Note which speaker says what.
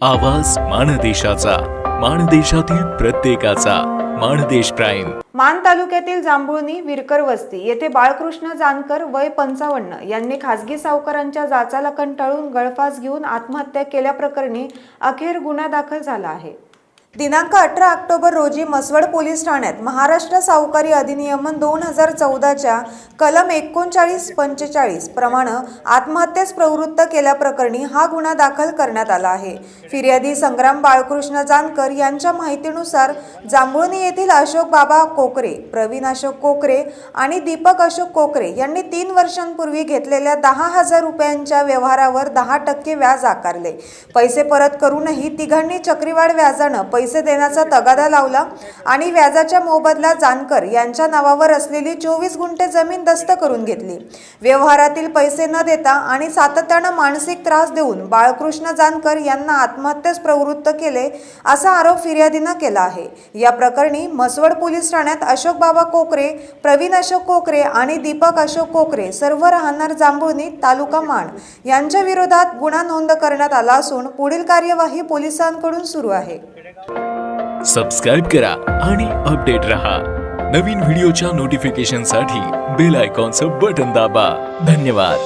Speaker 1: आवाज माणदेशाचा माणदेशातील प्रत्येकाचा माणदेश प्राईम.
Speaker 2: मान तालुक्यातील जांभुळणी विरकर वस्ती येथे बाळकृष्ण जानकर वय पंचावन्न यांनी खासगी सावकारांच्या जाचाला कंटाळून गळफास घेऊन आत्महत्या केल्याप्रकरणी अखेर गुन्हा दाखल झाला आहे. दिनांक अठरा ऑक्टोबर रोजी मसवड पोलीस ठाण्यात महाराष्ट्र सावकारी अधिनियमन दोन हजार चौदाच्या कलम एकोणचाळीस पंचेचाळीस प्रमाणे आत्महत्येस प्रवृत्त केल्याप्रकरणी हा गुन्हा दाखल करण्यात आला आहे. फिर्यादी संग्राम बाळकृष्ण जानकर यांच्या माहितीनुसार जांभुळणी येथील अशोक बाबा कोकरे प्रवीण अशोक कोकरे आणि दीपक अशोक कोकरे यांनी तीन वर्षांपूर्वी घेतलेल्या दहा हजार रुपयांच्या व्यवहारावर दहा टक्के व्याज आकारले. पैसे परत करूनही तिघांनी चक्रीवाढ व्याजानं पैसे पैसे देण्याचा तगादा लावला आणि व्याजाच्या मोबदला जानकर यांच्या नावावर असलेली चोवीस गुंठे जमीन दस्त करून घेतली. व्यवहारातील पैसे न देता आणि सातत्यानं मानसिक त्रास देऊन बाळकृष्ण जानकर यांना आत्महत्येस प्रवृत्त केले असा आरोप फिर्यादीनं केला आहे. या प्रकरणी मसवड पोलीस ठाण्यात अशोक बाबा कोकरे प्रवीण अशोक कोकरे आणि दीपक अशोक कोकरे सर्व राहणार जांभुळणी तालुका माण यांच्या विरोधात गुन्हा नोंद करण्यात आला असून पुढील कार्यवाही पोलिसांकडून सुरू आहे.
Speaker 1: सबस्क्राईब करा आणि अपडेट रहा. नवीन व्हिडिओच्या नोटिफिकेशनसाठी बेल आयकॉनचं बटन दाबा. धन्यवाद.